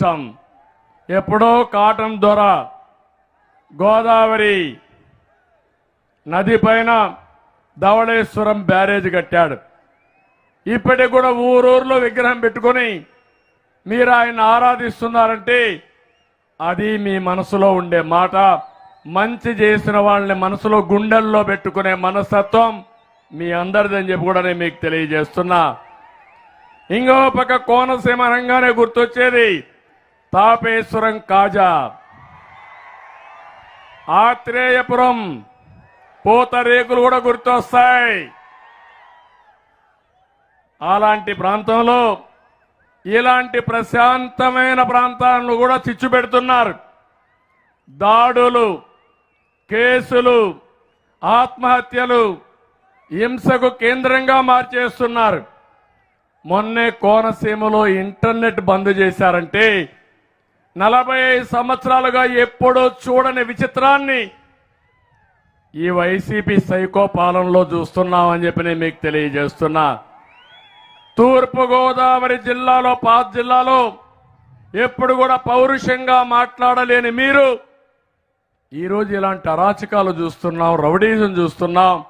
అదృష్టం ఎప్పుడో కాటం దొర గోదావరి నది పైన ధవళేశ్వరం బ్యారేజ్ కట్టాడు. ఇప్పటికి కూడా ఊరూరులో విగ్రహం పెట్టుకొని మీరు ఆయన ఆరాధిస్తున్నారంటే అది మీ మనసులో ఉండే మాట. మంచి చేసిన వాళ్ళని మనసులో గుండెల్లో పెట్టుకునే మనస్తత్వం మీ అందరిదని చెప్పి కూడా నేను మీకు తెలియజేస్తున్నా. ఇంకో పక్క కోనసీమ రంగానే గుర్తొచ్చేది. తాపేశ్వరం కాజా. ఆత్రేయపురం పూతరేకులు కూడా గుర్తొస్తాయి. అలాంటి ప్రాంతంలో ఇలాంటి ప్రశాంతమైన ప్రాంతాలను కూడా చిచ్చు పెడుతున్నారు దాడులు కేసులు ఆత్మహత్యలు హింసకు కేంద్రంగా మార్చేస్తున్నారు. మొన్నే కోనసీమలో ఇంటర్నెట్ బంద్ చేశారంటే నలభై ఐదు సంవత్సరాలుగా ఎప్పుడూ చూడని విచిత్రాన్ని ఈ వైసీపీ సైకో పాలనలో చూస్తున్నామని చెప్పి నేను మీకు తెలియజేస్తున్నా. తూర్పుగోదావరి జిల్లాలో పాత జిల్లాలో ఎప్పుడు కూడా పౌరుషంగా మాట్లాడలేని మీరు ఈరోజు ఇలాంటి అరాచకాలు చూస్తున్నాం రౌడీజం చూస్తున్నాం.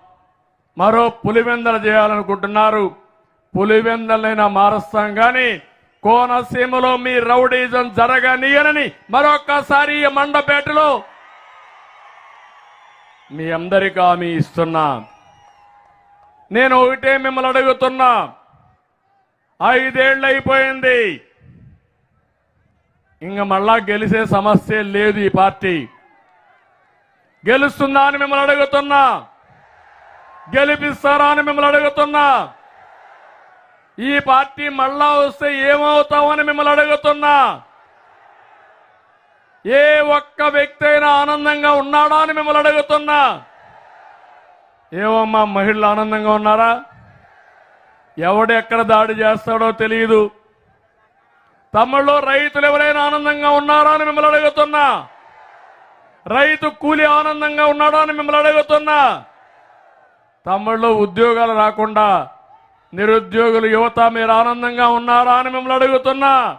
మరో పులివెందలు చేయాలనుకుంటున్నారు. పులివెందలైనా మారుస్తాం కానీ కోనసీమలో మీ రౌడీజం జరగనీయనని మరొక్కసారి మండపేటలో మీ అందరికీ హామీ ఇస్తున్నా. నేను ఒకటే మిమ్మల్ని అడుగుతున్నా. ఐదేళ్ళు అయిపోయింది. ఇంక మళ్ళా గెలిచే సమస్య లేదు ఈ పార్టీ. గెలుస్తుందా అని మిమ్మల్ని అడుగుతున్నా. గెలిపిస్తారా అని మిమ్మల్ని అడుగుతున్నా. ఈ పార్టీ మళ్ళా వస్తే ఏమవుతామని మిమ్మల్ని అడుగుతున్నా. ఏ ఒక్క వ్యక్తి అయినా ఆనందంగా ఉన్నాడా అని మిమ్మల్ని అడుగుతున్నా. ఏమమ్మా మహిళలు ఆనందంగా ఉన్నారా? ఎవడు ఎక్కడ దాడి చేస్తాడో తెలియదు తమ్ముళ్ళు రైతులు ఎవరైనా ఆనందంగా ఉన్నారా అని మిమ్మల్ని అడుగుతున్నా. రైతు కూలి ఆనందంగా ఉన్నాడా అని మిమ్మల్ని అడుగుతున్నా. తమ్ముళ్ళు ఉద్యోగాలు రాకుండా నిరుద్యోగులు యువత మీరు ఆనందంగా ఉన్నారా అని మిమ్మల్ని అడుగుతున్నా.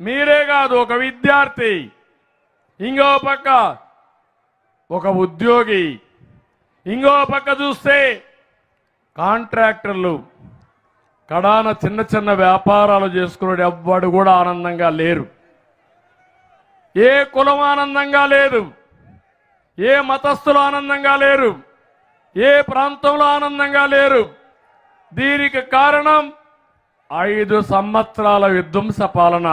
మీరే కాదు ఒక విద్యార్థి. ఇంకో పక్క ఒక ఉద్యోగి. ఇంకో పక్క చూస్తే కాంట్రాక్టర్లు. కడాన చిన్న చిన్న వ్యాపారాలు చేసుకునే ఎవ్వడు కూడా ఆనందంగా లేరు. ఏ కులం ఆనందంగా లేదు. ఏ మతస్థులు ఆనందంగా లేరు. ఏ ప్రాంతంలో ఆనందంగా లేరు. దీనికి కారణం ఐదు సంవత్సరాల విధ్వంస పాలన.